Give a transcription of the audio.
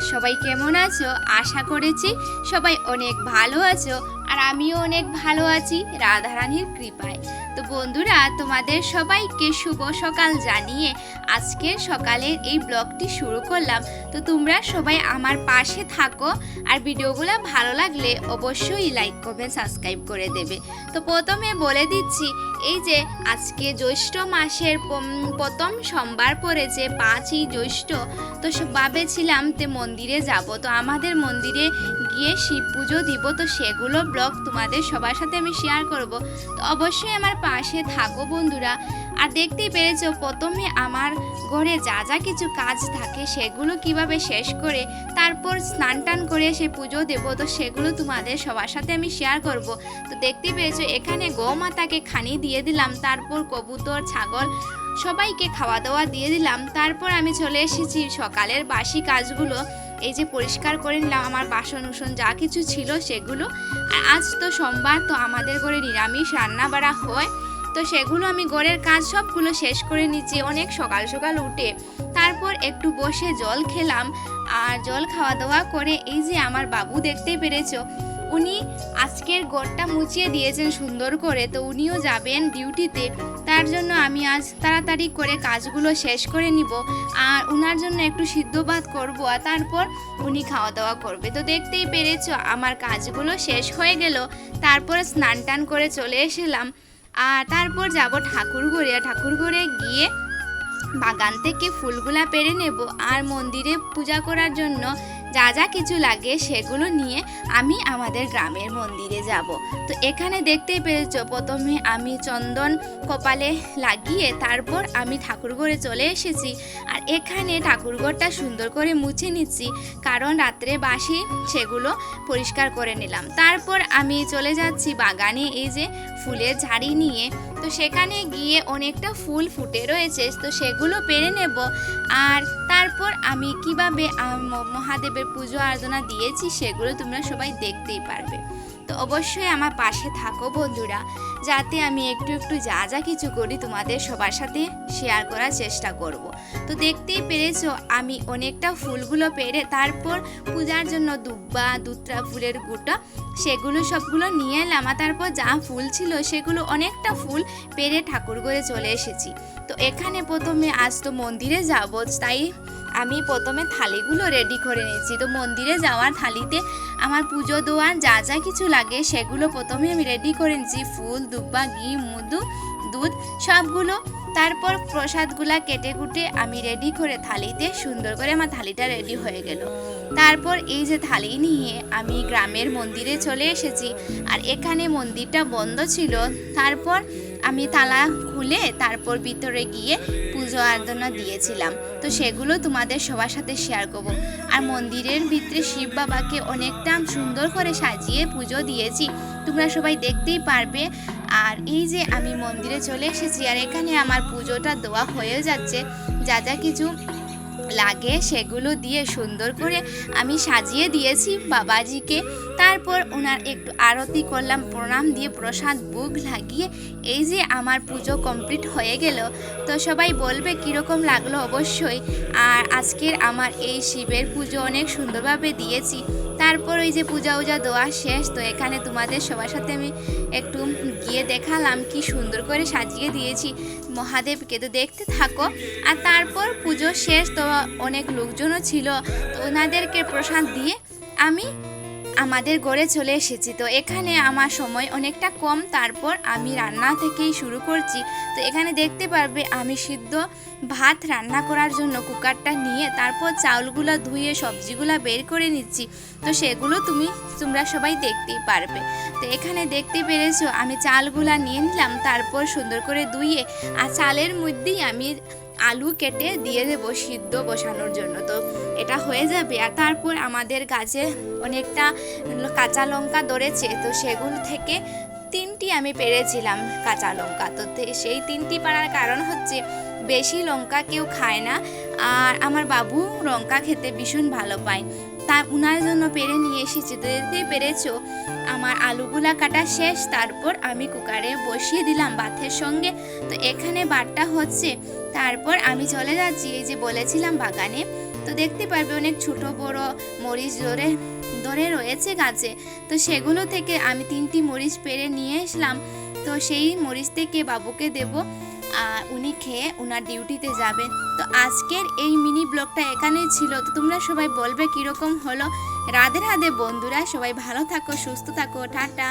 সবাই কেমন আছো? আশা করেছি সবাই অনেক ভালো আছো। আর আমিও অনেক ভালো আছি, রাধারানীর কৃপায়। তো বন্ধুরা, তোমাদের সবাইকে শুভ সকাল জানিয়ে আজকের সকালের এই ব্লগটি শুরু করলাম। তো তোমরা সবাই আমার পাশে থাকো আর ভিডিওগুলো ভালো লাগলে অবশ্যই লাইক কমেন্ট সাবস্ক্রাইব করে দেবে। তো প্রথমে বলে দিচ্ছি, এই যে আজকে জ্যৈষ্ঠ মাসের প্রথম সোমবার পড়েছে পাঁচই জ্যৈষ্ঠ। তো ভাবেছিলাম তে মন্দিরে যাব। তো আমাদের মন্দিরে গিয়ে শিব পুজো দিব। তো সেগুলো ব্লগ তোমাদের সবার সাথে আমি শেয়ার করব। তো অবশ্যই আমার পাশে থাকো বন্ধুরা। আর দেখতেই পেরেছ, প্রথমে আমার ঘরে যা যা কিছু কাজ থাকে সেগুলো কীভাবে শেষ করে তারপর স্নান টান করে সে পুজো দেবো, তো সেগুলো তোমাদের সবার সাথে আমি শেয়ার করব। তো দেখতেই পেয়েছ এখানে গৌমাতাকে খানি দিয়ে দিলাম, তারপর কবুতর, ছাগল সবাইকে খাওয়া দাওয়া দিয়ে দিলাম। তারপর আমি চলে এসেছি সকালের বাসি কাজগুলো। এই যে পরিষ্কার করে নিলাম, আমার বাসন উসন যা কিছু ছিল সেগুলো। আর আজ তো সোমবার, তো আমাদের ঘরে নিরামিষ রান্না বাড়া হয়। তো সেগুলো আমি ঘরের কাজ সবগুলো শেষ করে নিচ্ছি, অনেক সকাল সকাল উঠে। তারপর একটু বসে জল খেলাম, আর জল খাওয়া দাওয়া করে এই যে আমার বাবু দেখতে পেরেছ। উনি আজকের ঘরটা মুছিয়ে দিয়েছেন সুন্দর করে, তো উনিও যাবেন ডিউটিতে। তার জন্য আমি আজ তাড়াতাড়ি করে কাজগুলো শেষ করে নিব, আর ওনার জন্য একটু সিদ্ধ ভাত করব, আর তারপর উনি খাওয়া দাওয়া করবে। তো দেখতেই পেরেছ, আমার কাজগুলো শেষ হয়ে গেল। তারপর স্নান টান করে চলে এসেলাম। আর তারপর যাব ঠাকুর ঘরে ঠাকুর ঘরে গিয়ে বাগান থেকে ফুলগুলা পেরে নেব। আর মন্দিরে পূজা করার জন্য যা যা কিছু লাগে সেগুলো নিয়ে আমি আমাদের গ্রামের মন্দিরে যাব। তো এখানে দেখতেই পেরেছ প্রথমে আমি চন্দন কপালে লাগিয়ে তারপর আমি ঠাকুরঘরে চলে এসেছি। আর এখানে ঠাকুরঘরটা সুন্দর করে মুছে নিচ্ছি, কারণ রাত্রে বাসি সেগুলো পরিষ্কার করে নিলাম। তারপর আমি চলে যাচ্ছি বাগানে, এই যে ফুলের ঝাড়ি নিয়ে তো সেখানে গিয়ে অনেকটা ফুল ফুটে রয়েছে, তো সেগুলো পেরে নেব। আর তারপর আমি কীভাবে মহাদেবের পুজো আরাধনা দিয়েছি সেগুলো তোমরা সবাই দেখতেই পারবে। তো অবশ্যই আমার পাশে থাকো বন্ধুরা, যাতে আমি একটু একটু যা যা কিছু করি তোমাদের সবার সাথে শেয়ার করার চেষ্টা করব। তো দেখতেই পেরেছ, আমি অনেকটা ফুলগুলো পেরে তারপর পূজার জন্য দুব্বা, দুত্রা ফুলের গুটা সেগুলো সবগুলো নিয়ে এলাম আর তারপর যা ফুল ছিল সেগুলো অনেকটা ফুল পেরে ঠাকুর করে চলে এসেছি। তো এখানে প্রথমে আজ তো মন্দিরে যাব, তাই আমি প্রথমে থালিগুলো রেডি করে নিয়েছি। তো মন্দিরে যাওয়ার থালিতে আমার পুজো দেওয়ার যা যা কিছু লাগে সেগুলো প্রথমে আমি রেডি করে নিয়েছি। ফুল, দুব্বা, ঘি, মধু, দুধ সবগুলো। তারপর প্রসাদগুলা কেটে কুটে আমি রেডি করে থালিতে সুন্দর করে আমার থালিটা রেডি হয়ে গেল। তারপর এই যে থালি নিয়ে আমি গ্রামের মন্দিরে চলে এসেছি, আর এখানে মন্দিরটা বন্ধ ছিল। তারপর আমি তালা খুলে তারপর ভিতরে গিয়ে পুজো আরাধনা দিয়েছিলাম। তো সেগুলো তোমাদের সবার সাথে শেয়ার করব। আর মন্দিরের ভিতরে শিব বাবাকে অনেকটা সুন্দর করে সাজিয়ে পুজো দিয়েছি। তোমরা সবাই দেখতেই পারবে। আর এই যে আমি মন্দিরে চলে এসেছি, আর এখানে আমার পুজোটা দেওয়া হয়ে যাচ্ছে। যা যা কিছু লাগে সেগুলো দিয়ে সুন্দর করে আমি সাজিয়ে দিয়েছি বাবাজিকে। তারপর ওনার একটু আরতি করলাম, প্রণাম দিয়ে প্রসাদ বুক লাগিয়ে এই যে আমার পুজো কমপ্লিট হয়ে গেল। তো সবাই বলবে কীরকম লাগল? অবশ্যই। আর আজকের আমার এই শিবের পুজো অনেক সুন্দরভাবে দিয়েছি। তারপর ওই যে পূজা উজা দেওয়া শেষ, তো এখানে তোমাদের সবার সাথে আমি একটু গিয়ে দেখালাম কি সুন্দর করে সাজিয়ে দিয়েছি মহাদেবকে। তো দেখতে থাকো। আর তারপর পুজো শেষ, তো অনেক লোকজনও ছিল, তো ওনাদেরকে প্রসাদ দিয়ে আমি আমাদের ঘরে চলে এসেছি। তো এখানে আমার সময় অনেকটা কম, তারপর আমি রান্না থেকেই শুরু করছি। তো এখানে দেখতে পারবে, আমি সিদ্ধ ভাত রান্না করার জন্য কুকারটা নিয়ে তারপর চাউলগুলো ধুয়ে সবজিগুলো বের করে নিচ্ছি। তো সেগুলো তুমি, তোমরা সবাই দেখতেই পারবে। তো এখানে দেখতে পেরেছ, আমি চালগুলা নিয়ে নিলাম, তারপর সুন্দর করে ধুয়ে আর চালের মধ্যেই আমি আলু কেটে দিয়ে দেবো সিদ্ধ বসানোর জন্য। তো এটা হয়ে যাবে। আর তারপর আমাদের গাছে অনেকটা কাঁচা লঙ্কা ধরেছে, তো সেগুলো থেকে তিনটি আমি পেরেছিলাম কাঁচা লঙ্কা। তো সেই তিনটি পাড়ার কারণ হচ্ছে বেশি লঙ্কা কেউ খায় না, আর আমার বাবু লঙ্কা খেতে ভীষণ ভালো পায়। তা উনার জন্য পেরে নিয়ে এসেছি। তো দেখতে পেরেছ, আমার আলুগুলা কাটা শেষ। তারপর আমি কুকারে বসিয়ে দিলাম ভাতের সঙ্গে। তো এখানে বাটটা হচ্ছে। তারপর আমি চলে যাচ্ছি, এই যে বলেছিলাম বাগানে। তো দেখতে পারবে অনেক ছোট, বড় মরিচ ধরে ধরে রয়েছে গাছে। তো সেগুলো থেকে আমি তিনটি মরিচ পেরে নিয়ে এসলাম। তো সেই মরিচ থেকে বাবুকে দেব। উনি খেয়ে ওনার ডিউটিতে যাবেন তো আজকের এই মিনি ব্লগটা এখানেই ছিল। তো তোমরা সবাই বলবে কীরকম হলো। রাধে রাধে বন্ধুরা, সবাই ভালো থাকো, সুস্থ থাকো, টাটা।